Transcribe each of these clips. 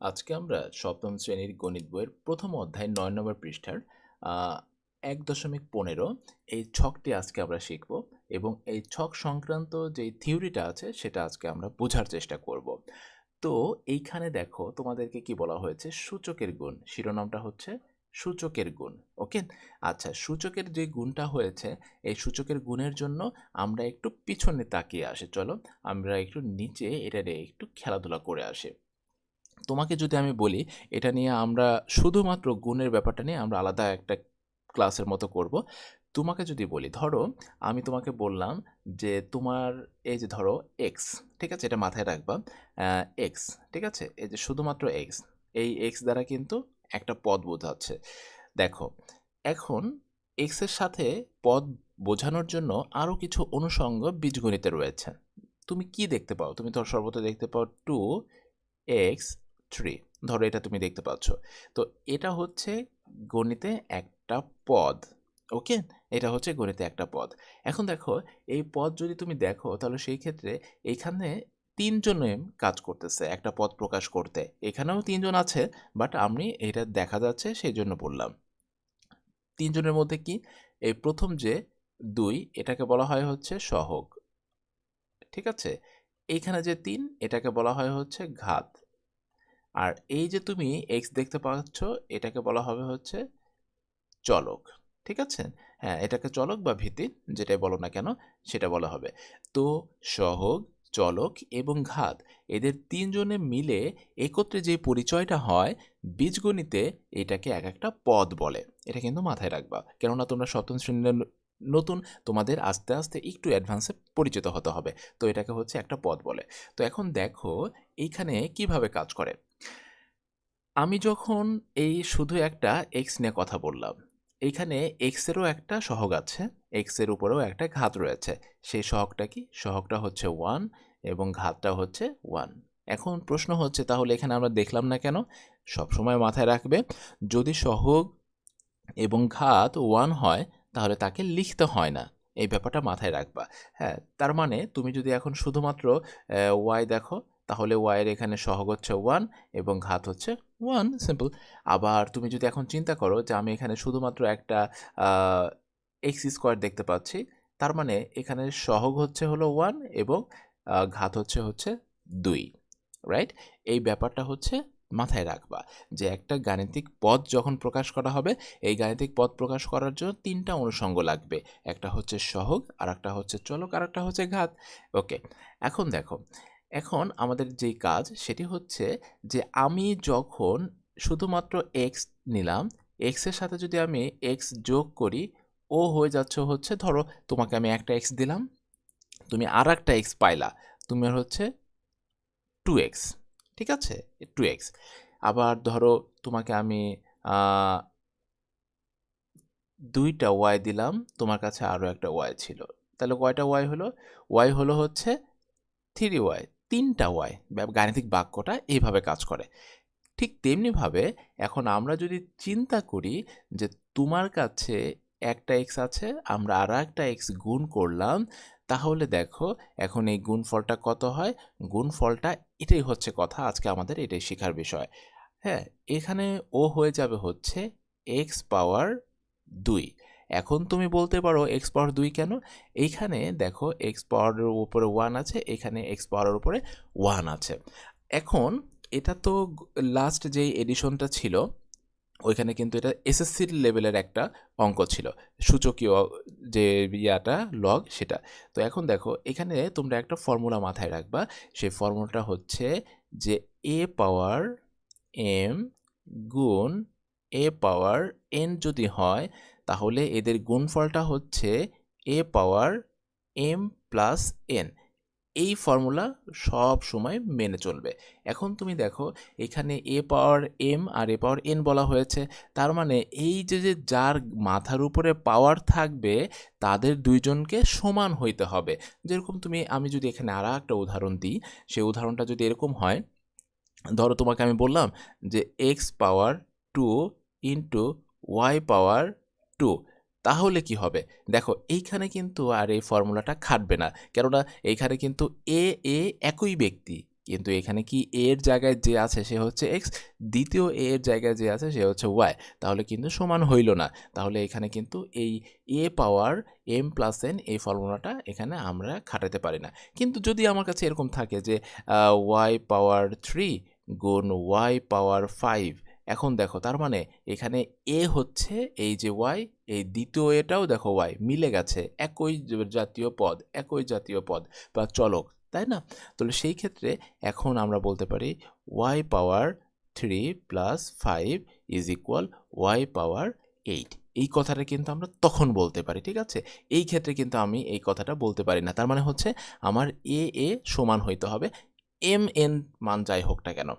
আজকে আমরা সপ্তম শ্রেণির গণিত বইয়ের প্রথম অধ্যায় নয় নম্বর পৃষ্ঠার এক দশমিক পনেরো, এই ছকটি আজকে আমরা শিখব এবং এই ছক সংক্রান্ত যে থিওরিটা আছে সেটা আজকে আমরা বোঝার চেষ্টা করব। তো এইখানে দেখো তোমাদেরকে কি বলা হয়েছে? সূচকের গুণ। শিরোনামটা হচ্ছে সূচকের গুণ, ওকে? আচ্ছা সূচকের যে গুণটা হয়েছে, এই সূচকের গুণের জন্য আমরা একটু পিছনে তাকিয়ে আসি। চলো আমরা একটু নিচে এটা একটু খেলাধুলা করে আসি। তোমাকে যদি আমি বলি, এটা নিয়ে আমরা শুধুমাত্র গুণের ব্যাপারটা নিয়ে আমরা আলাদা একটা ক্লাসের মতো করব। তোমাকে যদি বলি, ধরো আমি তোমাকে বললাম যে তোমার, এই যে ধরো এক্স ঠিক আছে? এটা মাথায় রাখবা। এক্স ঠিক আছে? এই যে শুধুমাত্র এক্স এই এক্স দ্বারা কিন্তু একটা পদ বোঝাচ্ছে। দেখো, এখন এক্সের সাথে পদ বোঝানোর জন্য আরও কিছু অনুষঙ্গ বীজগণিতে রয়েছে। তুমি কি দেখতে পাও? তুমি ধর সর্বদা দেখতে পাও টু এক্স থ্রি ধরো এটা তুমি দেখতে পাচ্ছ। তো এটা হচ্ছে গণিতে একটা পদ, ওকে? এটা হচ্ছে গণিতে একটা পদ। এখন দেখো, এই পদ যদি তুমি দেখো, তাহলে সেই ক্ষেত্রে এইখানে তিনজনে কাজ করতেছে, একটা পদ প্রকাশ করতে। এখানেও তিনজন আছে, বাট আমি এটা দেখা যাচ্ছে সেই জন্য বললাম। তিনজনের মধ্যে কি? এই প্রথম যে দুই, এটাকে বলা হয় হচ্ছে সহগ, ঠিক আছে? এইখানে যে তিন, এটাকে বলা হয় হচ্ছে ঘাত। আর এই যে তুমি এক্স দেখতে পাচ্ছ, এটাকে বলা হবে হচ্ছে চলক, ঠিক আছে? হ্যাঁ এটাকে চলক বা ভিত্তি যেটাই বলো না কেন, সেটা বলা হবে। তো সহগ, চলক এবং ঘাত, এদের তিনজনে মিলে একত্রে যে পরিচয়টা হয়, বীজগণিতে এটাকে এক একটা পদ বলে। এটা কিন্তু মাথায় রাখবা। কেননা তোমরা সপ্তম শ্রেণির নতুন, তোমাদের আস্তে আস্তে একটু অ্যাডভান্সে পরিচিত হতে হবে। তো এটাকে হচ্ছে একটা পদ বলে। তো এখন দেখো, এইখানে কীভাবে কাজ করে? আমি যখন এই শুধু একটা এক্স নিয়ে কথা বললাম এইখানে এক্সেরও একটা সহগ আছে এক্সের উপরেও একটা ঘাত রয়েছে। সেই সহগটা কি? সহগটা হচ্ছে ওয়ান এবং ঘাতটা হচ্ছে ওয়ান এখন প্রশ্ন হচ্ছে, তাহলে এখানে আমরা দেখলাম না কেন? সবসময় মাথায় রাখবে, যদি সহগ এবং ঘাত ওয়ান হয়, তাহলে তাকে লিখতে হয় না। এই ব্যাপারটা মাথায় রাখবা। হ্যাঁ তার মানে তুমি যদি এখন শুধুমাত্র ওয়াই দেখো, তাহলে ওয়াইয়ের এখানে সহগ হচ্ছে ওয়ান এবং ঘাত হচ্ছে ওয়ান সিম্পল আবার তুমি যদি এখন চিন্তা করো যে আমি এখানে শুধুমাত্র একটা এক্স স্কোয়ার দেখতে পাচ্ছি, তার মানে এখানে সহগ হচ্ছে হলো ওয়ান এবং ঘাত হচ্ছে হচ্ছে দুই রাইট এই ব্যাপারটা হচ্ছে মাথায় রাখবা যে একটা গাণিতিক পদ যখন প্রকাশ করা হবে, এই গাণিতিক পদ প্রকাশ করার জন্য তিনটা অনুষঙ্গ লাগবে, একটা হচ্ছে সহগ আর একটা হচ্ছে চলক আর একটা হচ্ছে ঘাত ওকে এখন দেখো এখন আমাদের যেই কাজ সেটি হচ্ছে যে আমি যখন শুধুমাত্র এক্স নিলাম এক্সের সাথে যদি আমি এক্স যোগ করি, ও হয়ে যাচ্ছে হচ্ছে ধরো তোমাকে আমি একটা এক্স দিলাম, তুমি আর একটা এক্স পাইলা তোমার হচ্ছে টু এক্স ঠিক আছে? টু এক্স আবার ধরো তোমাকে আমি দুইটা ওয়াই দিলাম, তোমার কাছে আরও একটা ওয়াই ছিল। তাহলে কয়টা ওয়াই হলো? ওয়াই হলো হচ্ছে থ্রি ওয়াই তিনটা ওয়াই গাণিতিক বাক্যটা এইভাবে কাজ করে। ঠিক তেমনিভাবে এখন আমরা যদি চিন্তা করি যে তোমার কাছে একটা এক্স আছে, আমরা আর একটা এক্স গুণ করলাম, তাহলে দেখো এখন এই গুণফলটা কত হয়? গুণফলটা এটাই হচ্ছে কথা, আজকে আমাদের এটাই শেখার বিষয়। হ্যাঁ এখানে ও হয়ে যাবে হচ্ছে এক্স পাওয়ার দুই। এখন তুমি বলতে পারো এক্স পাওয়ার দুই কেন? এইখানে দেখো এক্স পাওয়ারের উপরে ওয়ান আছে, এখানে এক্স পাওয়ারের উপরে ওয়ান আছে। এখন এটা তো লাস্ট যেই এডিশনটা ছিল, ওইখানে কিন্তু এটা এসএসসির লেভেলের একটা অঙ্ক ছিল, সূচকীয় যে ইয়াটা লগ সেটা। তো এখন দেখো, এখানে তোমরা একটা ফর্মুলা মাথায় রাখবা, সেই ফর্মুলাটা হচ্ছে যে এ পাওয়ার এম গুণ এ পাওয়ার এন যদি হয় তাহলে এদের গুণফলটা হচ্ছে a power m plus n এই ফর্মুলা সব সময় মেনে চলবে। এখন তুমি দেখো, এখানে এ পাওয়ার এম আর এ পাওয়ার এন বলা হয়েছে। তার মানে এই যে যে যার মাথার উপরে পাওয়ার থাকবে, তাদের দুইজনকে সমান হইতে হবে। যেরকম তুমি, আমি যদি এখানে আর একটা উদাহরণ দিই, সেই উদাহরণটা যদি এরকম হয়, ধরো তোমাকে আমি বললাম যে x power two into y power two তাহলে কি হবে? দেখো, এইখানে কিন্তু আর এই ফর্মুলাটা খাটবে না। কেননা এইখানে কিন্তু এ এ একই ব্যক্তি। কিন্তু এখানে কি এর জায়গায় যে আছে সে হচ্ছে এক্স, দ্বিতীয় এ এর জায়গায় যে আছে সে হচ্ছে ওয়াই। তাহলে কিন্তু সমান হইল না। তাহলে এখানে কিন্তু এই a power m plus n এই ফর্মুলাটা এখানে আমরা খাটাতে পারি না। কিন্তু যদি আমার কাছে এরকম থাকে যে ওয়াই পাওয়ার থ্রি গুণ ওয়াই পাওয়ার ফাইভ এখন দেখো, তার মানে এখানে এ হচ্ছে এই যে ওয়াই এই দ্বিতীয় এটাও দেখো ওয়াই মিলে গেছে, একই জাতীয় পদ, একই জাতীয় পদ, বা চলক, তাই না? তাহলে সেই ক্ষেত্রে এখন আমরা বলতে পারি y power three plus five is equal y power eight এই কথাটা কিন্তু আমরা তখন বলতে পারি, ঠিক আছে? এই ক্ষেত্রে কিন্তু আমি এই কথাটা বলতে পারি না, তার মানে হচ্ছে আমার এ এ সমান হইতে হবে এম এন মান যাই হোক না কেন।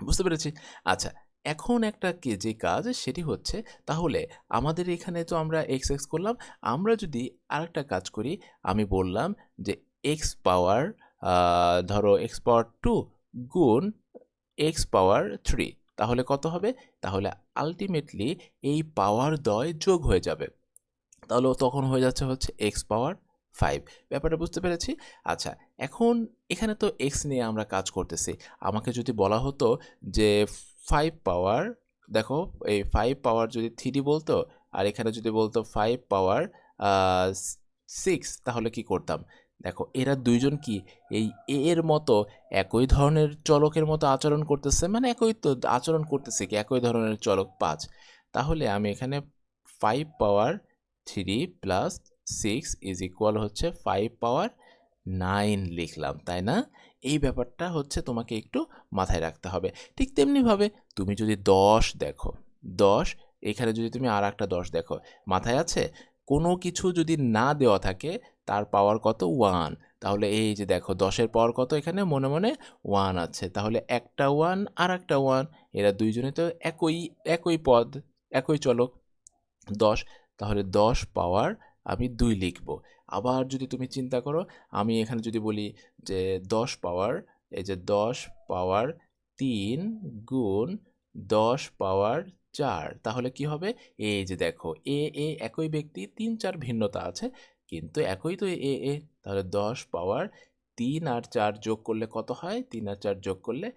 বুঝতে পেরেছি? আচ্ছা এখন একটা কে, যে কাজ সেটি হচ্ছে, তাহলে আমাদের এখানে তো আমরা এক্স এক্স করলাম, আমরা যদি আরেকটা কাজ করি, আমি বললাম যে এক্স পাওয়ার ধরো এক্স পাওয়ার টু গুণ এক্স পাওয়ার থ্রি তাহলে কত হবে? তাহলে আলটিমেটলি এই পাওয়ার দয় যোগ হয়ে যাবে। তাহলে তখন হয়ে যাচ্ছে হচ্ছে এক্স পাওয়ার ফাইভ ব্যাপারটা বুঝতে পেরেছি? আচ্ছা এখন এখানে তো এক্স নিয়ে আমরা কাজ করতেছি। আমাকে যদি বলা হতো যে ফাইভ পাওয়ার দেখো, এই ফাইভ পাওয়ার যদি থ্রি বলতো, আর এখানে যদি বলতো ফাইভ পাওয়ার সিক্স তাহলে কি করতাম? দেখো, এরা দুইজন কি? এই এ এর মতো একই ধরনের চলকের মতো আচরণ করতেছে মানে একই তো আচরণ করতেছে কি? একই ধরনের চলক পাঁচ। তাহলে আমি এখানে five power three plus six is equal হচ্ছে ফাইভ পাওয়ার নাইন লিখলাম, তাই না? এই ব্যাপারটা হচ্ছে তোমাকে একটু মাথায় রাখতে হবে। ঠিক তেমনিভাবে তুমি যদি দশ দেখো, দশ, এখানে যদি তুমি আর একটা দশ দেখো, মাথায় আছে? কোনো কিছু যদি না দেওয়া থাকে, তার পাওয়ার কত? ওয়ান তাহলে এই যে দেখো, দশের পাওয়ার কত এখানে? মনে মনে ওয়ান আছে। তাহলে একটা ওয়ান আর একটা ওয়ান এরা দুইজনে তো একই একই পদ, একই চলক। দশ, তাহলে দশ পাওয়ার আমি দুই লিখব। আবার যদি তুমি চিন্তা করো, আমি এখানে যদি বলি যে দশ পাওয়ার, এই যে দশ পাওয়ার তিন গুণ দশ পাওয়ার চার, তাহলে কি হবে? এই যে দেখো, এ এ একই ব্যক্তি, তিন, চার ভিন্নতা আছে, কিন্তু একই তো এ এ। তাহলে দশ পাওয়ার তিন আর চার যোগ করলে কত হয়? তিন আর চার যোগ করলে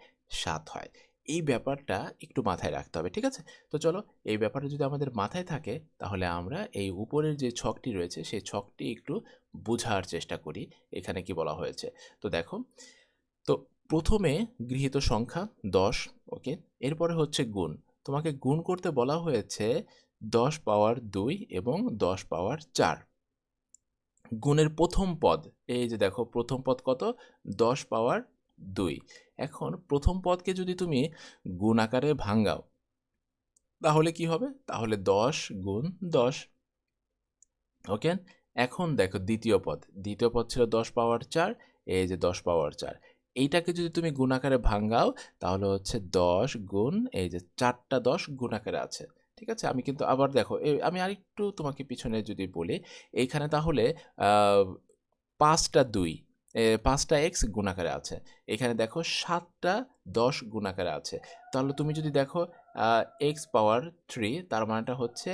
সাত হয়। এই ব্যাপারটা একটু মাথায় রাখতে হবে, ঠিক আছে? তো চলো, এই ব্যাপারটা যদি আমাদের মাথায় থাকে, তাহলে আমরা এই উপরের যে ছকটি রয়েছে, সেই ছকটি একটু বোঝার চেষ্টা করি, এখানে কি বলা হয়েছে। তো দেখো, তো প্রথমে গৃহীত সংখ্যা দশ, ওকে? এরপরে হচ্ছে গুণ। তোমাকে গুণ করতে বলা হয়েছে দশ পাওয়ার দুই এবং দশ পাওয়ার চার। গুণের প্রথম পদ, এই যে দেখো, প্রথম পদ কত? দশ পাওয়ার দুই। এখন প্রথম পদকে যদি তুমি গুণ আকারে ভাঙ্গাও, তাহলে কি হবে? তাহলে দশ গুণ দশ। ওকে? এখন দেখো দ্বিতীয় পদ। দ্বিতীয় পদ ছিল দশ পাওয়ার চার, এই যে দশ পাওয়ার চার। এইটাকে যদি তুমি গুণ আকারে ভাঙ্গাও, তাহলে হচ্ছে দশ গুণ, এই যে চারটা দশ গুণ আকারে আছে। ঠিক আছে? আমি কিন্তু আবার দেখো আমি আরেকটু তোমাকে পিছনে যদি বলি, এইখানে তাহলে পাঁচটা দুই। পাঁচটা এক্স গুণাকারে আছে। এখানে দেখো সাতটা দশ গুণাকারে আছে। তাহলে তুমি যদি দেখো এক্স পাওয়ার থ্রি তার মানেটা হচ্ছে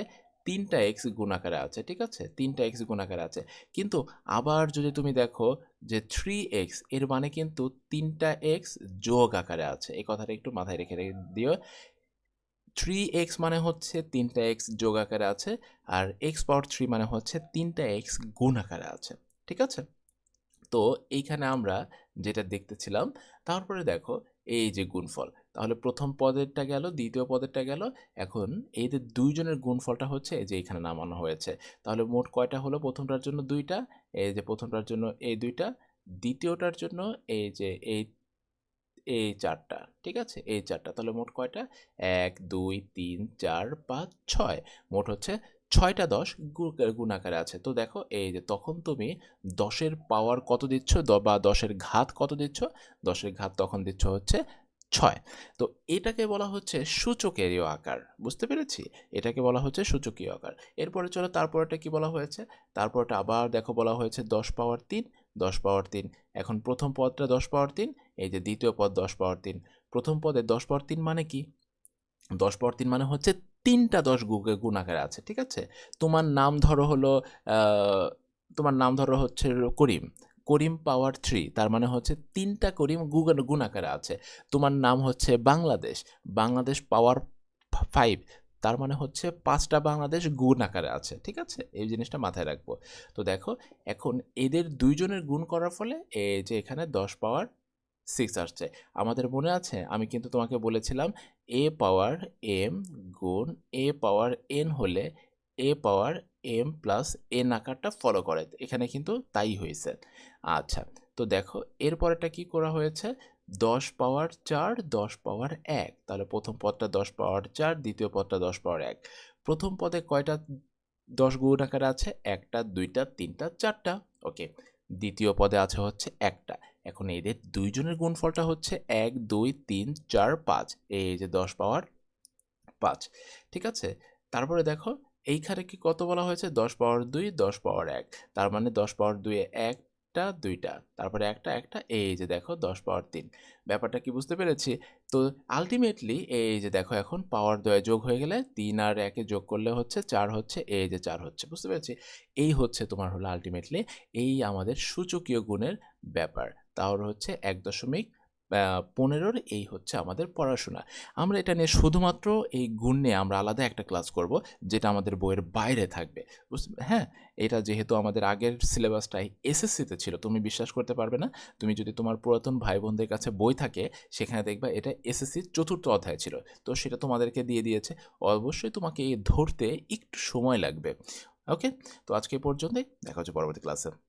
তিনটা এক্স গুণাকারে আছে, ঠিক আছে? তিনটা এক্স গুণাকারে আছে। কিন্তু আবার যদি তুমি দেখো যে থ্রি এক্সের মানে কিন্তু তিনটা এক্স যোগ আকারে আছে। এই কথাটা একটু মাথায় রেখে রেখে দিও। থ্রি এক্স মানে হচ্ছে তিনটা এক্স যোগ আকারে আছে, আর এক্স পাওয়ার থ্রি মানে হচ্ছে তিনটা এক্স গুণ আকারে আছে, ঠিক আছে? তো এইখানে আমরা যেটা দেখতেছিলাম, তারপরে দেখো এই যে গুণফল। তাহলে প্রথম পদেরটা গেল, দ্বিতীয় পদেরটা গেল, এখন এই যে দুইজনের গুণফলটা হচ্ছে যে এখানে নামানো হয়েছে। তাহলে মোট কয়টা হলো প্রথমটার জন্য দুইটা, এই যে প্রথমটার জন্য এই দুইটা, দ্বিতীয়টার জন্য এই যে এই এই চারটা, ঠিক আছে? এই চারটা, তাহলে মোট কয়টা? এক, দুই, তিন, চার, পাঁচ, ছয়। মোট হচ্ছে ছয়টা দশ গুণ আকারে আছে। তো দেখো, এই যে তখন তুমি দশের পাওয়ার কত দিচ্ছ? বা দশের ঘাত কত দিচ্ছ? দশের ঘাত তখন দিচ্ছ হচ্ছে ছয়। তো এটাকে বলা হচ্ছে সূচকেরীয় আকার। বুঝতে পেরেছি? এটাকে বলা হচ্ছে সূচকীয় আকার। এরপরে চলো তারপরটা কি বলা হয়েছে? তারপরটা আবার দেখো বলা হয়েছে দশ পাওয়ার তিন, দশ পাওয়ার তিন। এখন প্রথম পদটা দশ পাওয়ার তিন, এই যে দ্বিতীয় পদ দশ পাওয়ার তিন। প্রথম পদে দশ পাওয়ার তিন মানে কি? দশ পাওয়ার তিন মানে হচ্ছে তিনটা দশ গুণ আকারে আছে, ঠিক আছে? তোমার নাম ধরো হলো তোমার নাম ধরো হচ্ছে করিম। করিম পাওয়ার থ্রি তার মানে হচ্ছে তিনটা করিম গুণ গুণ আকারে আছে। তোমার নাম হচ্ছে বাংলাদেশ। বাংলাদেশ পাওয়ার ফাইভ তার মানে হচ্ছে পাঁচটা বাংলাদেশ গুণ আকারে আছে, ঠিক আছে? এই জিনিসটা মাথায় রাখব। তো দেখো, এখন এদের দুইজনের গুণ করার ফলে এই যে এখানে দশ পাওয়ার সিক্স আসছে। আমাদের মনে আছে? আমি কিন্তু তোমাকে বলেছিলাম এ পাওয়ার এম গুণ এ পাওয়ার এন হলে a power m plus n আকারটা ফলো করে। এখানে কিন্তু তাই হয়েছে। আচ্ছা তো দেখো এরপরেটা কি করা হয়েছে? দশ পাওয়ার চার, দশ পাওয়ার এক। তাহলে প্রথম পদটা দশ পাওয়ার চার, দ্বিতীয় পদটা দশ পাওয়ার এক। প্রথম পদে কয়টা দশ গুণ আকারে আছে? একটা, দুইটা, তিনটা, চারটা। ওকে, দ্বিতীয় পদে আছে হচ্ছে একটা। এখন এদের দুইজনের গুণফলটা হচ্ছে এক, দুই, তিন, চার, পাঁচ। এই যে দশ পাওয়ার পাঁচ। ঠিক আছে? তারপরে দেখো, এইখানে কি কত বলা হয়েছে? দশ পাওয়ার দুই, দশ পাওয়ার এক। তার মানে দশ পাওয়ার দুই একটা, দুইটা, তারপরে একটা একটা, এই যে দেখো দশ পাওয়ার তিন। ব্যাপারটা কি বুঝতে পেরেছি? তো আলটিমেটলি এই যে দেখো এখন পাওয়ার দয়ে যোগ হয়ে গেলে তিন আর একে যোগ করলে হচ্ছে চার হচ্ছে, এই যে চার হচ্ছে, বুঝতে পেরেছি? এই হচ্ছে তোমার হলো আলটিমেটলি এই আমাদের সূচকীয় গুণের ব্যাপার। তাহলে হচ্ছে এক দশমিক পনেরোর এই হচ্ছে আমাদের পড়াশোনা। আমরা এটা নিয়ে শুধুমাত্র এই গুণ নিয়ে আমরা আলাদা একটা ক্লাস করব, যেটা আমাদের বইয়ের বাইরে থাকবে। হ্যাঁ এটা যেহেতু আমাদের আগের সিলেবাসটাই এসএসসিতে ছিল, তুমি বিশ্বাস করতে পারবে না। তুমি যদি তোমার পুরাতন ভাই বোনদের কাছে বই থাকে, সেখানে দেখবা এটা এসএসসির চতুর্থ অধ্যায় ছিল। তো সেটা তোমাদেরকে দিয়ে দিয়েছে। অবশ্যই তোমাকে ধরতে একটু সময় লাগবে। ওকে? তো আজকে পর্যন্তই। দেখা হচ্ছে পরবর্তী ক্লাসে।